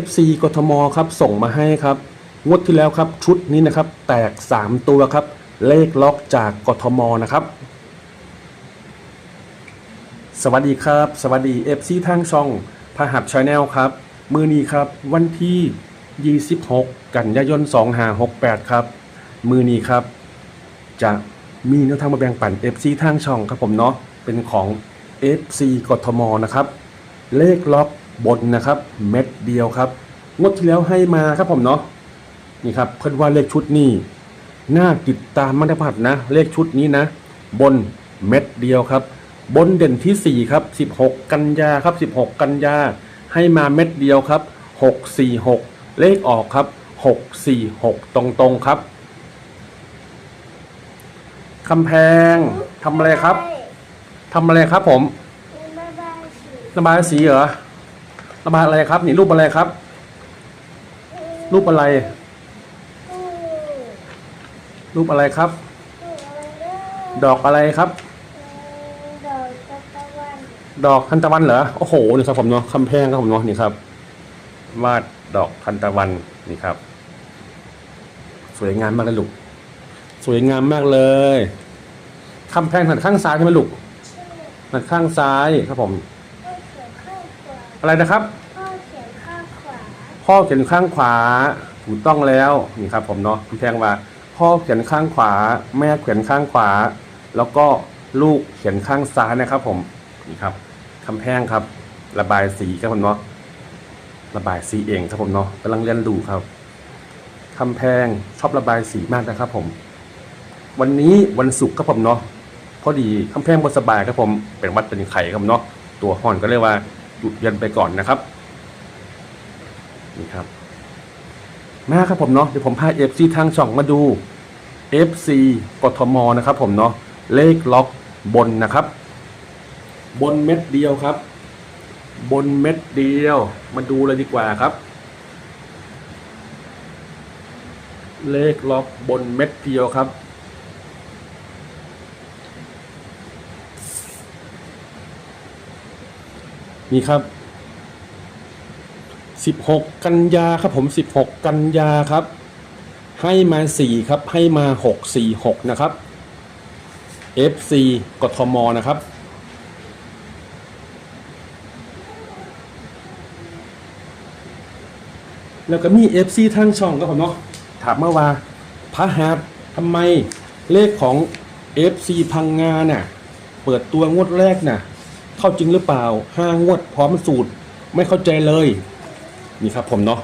FC กทมครับส่งมาให้ครับงวดที่แล้วครับชุดนี้นะครับ แตก 3 ตัวครับ เลขล็อกจากกทมนะครับ สวัสดีครับ สวัสดี FC ทางช่องพหับชาแนลครับ มือนี้ครับวันที่ 26 กันยายน 2568 ครับ มือนี้ครับ จะมีแนวทางมาแบ่งปัน FC ทางช่องครับผมเนาะเป็นของ FC กทมนะครับ เลขล็อก บนนะครับ เม็ดเดียวครับงวดที่แล้วให้มาครับผมเนาะนี่ครับ เพื่อนว่าเลขชุดนี้น่าติดตามมากผัดนะ เลขชุดนี้นะ บนเม็ดเดียวครับ บนเด่นที่ 4 ครับ 16 กันยาครับ 16 กันยาให้มาเม็ดเดียวครับ 646 เลขออกครับ 646 ตรงๆครับคำแพงทำอะไรครับทำอะไรครับผมระบายสีเหรอ ระบาอะไรครับ นี่รูปอะไรครับ รูปอะไร รูปอะไรครับ ดอกอะไรครับ ดอกทันตะวันเหรอโอ้โหนี่ครับผมเนาะคำแพงครับผมเนาะนี่ครับวาดดอกทันตะวันนี่ครับ สวยงามมากเลยลูกสวยงามมากเลยคำแพงหันข้างซ้ายใช่ไหมลูกหันข้างซ้ายครับผม อะไรนะครับพ่อเขียนข้างขวาถูกต้องแล้วนี่ครับผมเนาะคุณแพงว่า พ่อเขียนข้างขวา แม่เขียนข้างขวา แล้วก็ลูกเขียนข้างซ้ายนะครับ ผมนี่ครับคำแพงครับ ระบายสีครับผมเนาะระบายสีเองครับผมเนาะกำลังเรียนดูครับคำแพงชอบระบายสีมากนะครับ ผม วันนี้วันศุกร์ครับผมเนาะพอดีคำแพงบสบายครับผมเป็นวัดเป็นไข่ครับผมเนาะตัวห่อนก็เลยว่า หยุดเรียนไปก่อนนะครับนี่ครับ มาครับผมเนาะเดี๋ยวผมพา FC ทางช่องมาดู FC กทมนะครับผมเนาะเลขล็อกบนนะครับ บนเม็ดเดียวครับ บนเม็ดเดียว มาดูเลยดีกว่าครับ เลขล็อกบนเม็ดเดียวครับ นี่ครับ 16 กันยาครับผม 16 กันยาครับ ให้มา 4 ครับ ให้มา 6 4 6 นะครับ FC กทม นะครับแล้วก็มี FC ทางช่องครับผมเนาะถามมาว่าพระหัสทำไมเลขของ FC พังงาน่ะ เปิดตัวงวดแรกน่ะ เข้าจริงหรือเปล่าห้างวดพร้อมสูตร ไม่เข้าใจเลย นี่ครับผมเนาะ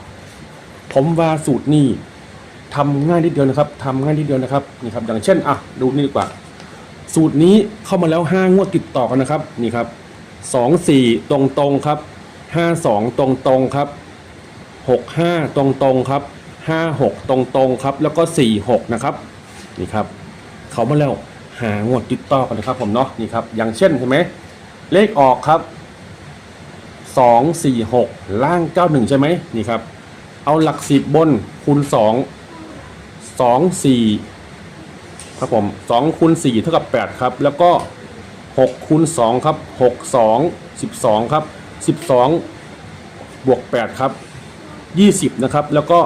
ผมว่าสูตรนี่ทำง่ายนิดเดียวนะครับทำง่ายนิดเดียวนะครับนี่ครับอย่างเช่นอะดูนี่ดีกว่า สูตรนี้เข้ามาแล้วห้างวดติดต่อกันนะครับนี่ครับสองสี่ตรงตรงครับห้าสองตรงตรงครับหกห้าตรงตรงครับห้าหกตรงตรงครับ แล้วก็สี่หกนะครับนี่ครับเขามาแล้วหางวดติดต่อกันนะครับผมเนาะนี่ครับอย่างเช่นเห็นไหม เลขออกครับสองสี่หกล่างเก้าหนึ่งใช่ไหมนี่ครับ เอาหลักสิบบนคูณสองสองสี่ครับผมสองคูณสี่เท่ากับแปดครับ แล้วก็หกคูณสองครับหกสองสิบสองครับสิบสองบวกแปดครับยี่สิบนะครับ แล้วก็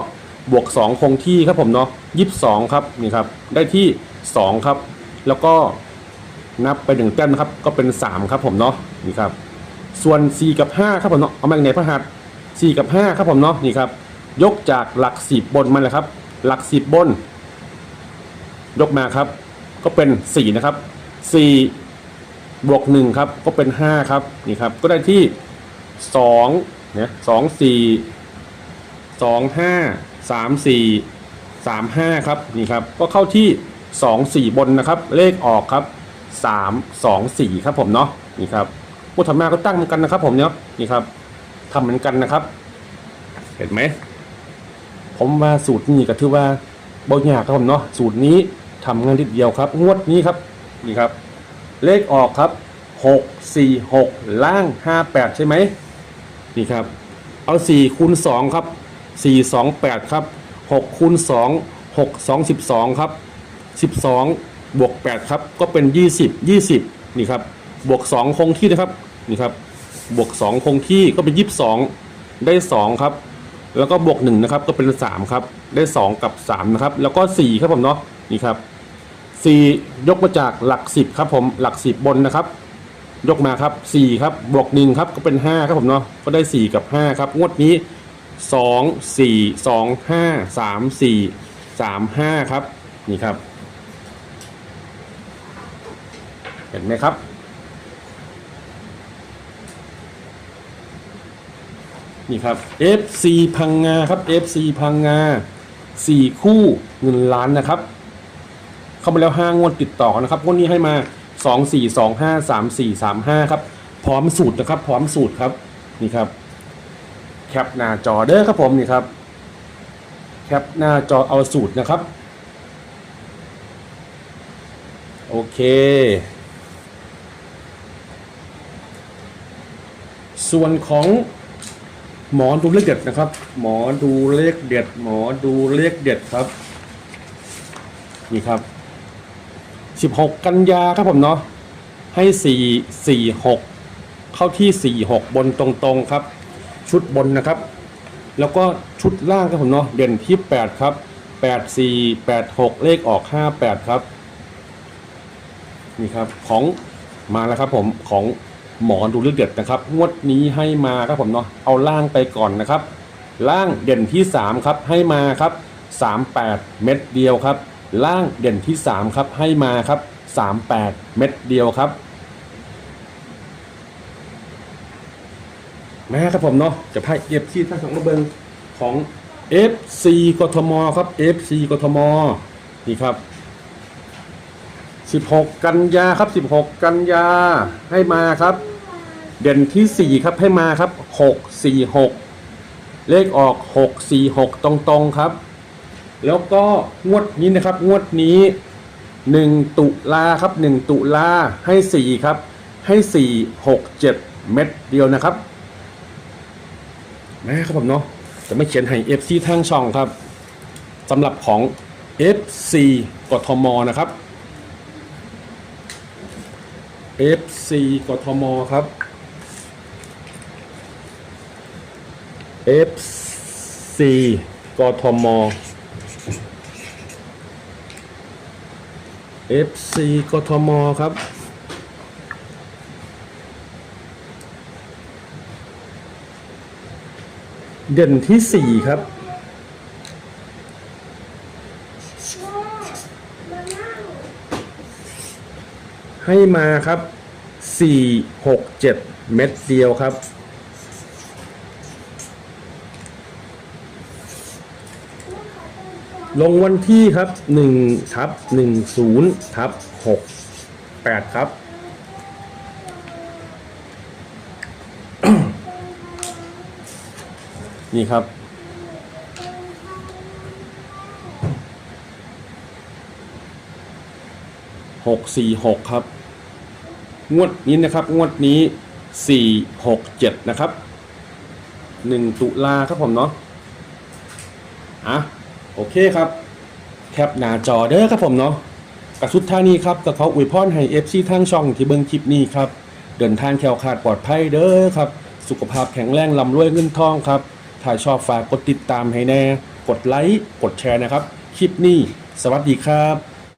บวกสองคงที่ครับผมเนาะยี่สองครับ นี่ครับ ได้ที่สองครับ แล้วก็ นับไปหนึ่งแต้มนะครับ ก็เป็นสามครับผมเนาะนี่ครับ ส่วน4กับ5ครับผมเนาะเอามาจากไหนพระหัส4กับ5ครับผมเนาะนี่ครับ ยกจากหลักสิบบนมาเลยครับ หลักสิบบน ยกมาครับ ก็เป็น4นะครับ4บวก1ครับ ก็เป็น5ครับนี่ครับ ก็ได้ที่2เนี่ย2 4 2 5 3 4 3 5ครับนี่ครับ ก็เข้าที่2 4บนนะครับ เลขออกครับ 3 2 4ครับผมเนาะนี่ครับพุทธมาก็ตั้งเหมือนกันนะครับ ผมเนี่ยนี่ครับทำเหมือนกันนะครับ เห็นไหมผมว่าสูตรนี้ก็ถือว่าบ่ยากครับผมเนาะสูตรนี้ทำงานนิดเดียวครับ งวดนี้ครับนี่ครับ เลขออกครับหกสี่หกล่างห้าแปดใช่ไหมนี่ครับ เอาสี่คูณสองครับสี่สองแปดครับหกคูณสองหกสองสิบสองครับสิบสอง บวกแปดครับก็เป็นยี่สิบยี่สิบนี่ครับบวกสองคงที่นะครับนี่ครับบวกสองคงที่ก็เป็นยี่สิบสองได้สองครับ แล้วก็บวกหนึ่งนะครับก็เป็นสามครับ ได้สองกับสามนะครับ แล้วก็สี่ครับผมเนาะนี่ครับสี่ยกมาจากหลักสิบครับผมหลักสิบนนะครับ ยกมาครับสี่ครับบวกหนึ่งครับก็เป็นห้าครับผมเนาะก็ได้สี่กับห้าครับ งวดนี้สองสี่สองห้าสามสี่สามห้าครับนี่ครับ เห็นไหมครับ นี่ครับ FC พังงาครับ FC พังงาสี่คู่เงินล้านนะครับ เข้ามาแล้วห้างวดติดต่อนนะครับงวดนี้ให้มาสองสี่สองห้าสามสี่สามห้าครับ พร้อมสูตรนะครับ พร้อมสูตรครับนี่ครับ แคปหน้าจอเด้อครับผมนี่ครับแคปหน้าจอเอาสูตรนะครับ โอเค ส่วนของหมอดูเลขเด็ดนะครับ หมอดูเลขเด็ด หมอดูเลขเด็ดครับ นี่ครับ16กันยาครับผมเนาะให้4 4 6เข้าที่4 6บนตรงๆครับ ชุดบนนะครับ แล้วก็ชุดล่างครับผมเนาะเด่นที่8ครับ8 4 8 6เลขออก58ครับ นี่ครับของมาแล้วครับผมของ หมอดูเลือดเด็ดนะครับ งวดนี้ให้มาครับผมเนาะเอาล่างไปก่อนนะครับ ล่างเด่นที่3ครับให้มาครับ38 เม็ดเดียวครับ ล่างเด่นที่3ครับให้มาครับ38 เม็ดเดียวครับแม่ครับผมเนาะจะพายเอฟซีทั้งสองระเบิงของ FC กทมครับ FC กทมนี่ครับ 16 กันยาครับ 16 กันยาให้มาครับ เด่นที่ 4 ครับให้มาครับ 6 4 6 เลขออก 6 4 6 ตรงๆครับ แล้วก็งวดนี้นะครับ งวดนี้ 1 ตุลาครับ 1 ตุลาให้ 4 ครับ ให้ 4 6 7 เม็ดเดียวนะครับแม่ครับผมเนาะจะไม่เขียนให้ FC ทางช่องครับสำหรับของ FC กทมนะครับ FC กทมครับ FC กทม FC กทม ครับ เด่นที่4ครับ ให้มาครับ 4 6 7 เม็ดเดียวครับ ลงวันที่ครับ1ทับ10ทับ6 8 ครับ นี่ครับ หกสี่หกครับ งวดนี้นะครับ งวดนี้สี่หกเจ็ดนะครับหนึ่งตุลาครับผมเนาะอะ โอเคครับ แคปหน้าจอเด้อครับผมเนาะกระสุดท่านี้ครับกับเขาอวยพรให้เอฟซีทางช่องที่เบิ้งคลิปนี้ครับ เดินทางแคล้วคลาดปลอดภัยเด้อครับ สุขภาพแข็งแรงลำรวยเงินทองครับ ถ้าชอบฝากกดติดตามให้แน่ กดไลค์ กดแชร์นะครับ คลิปนี้ สวัสดีครับ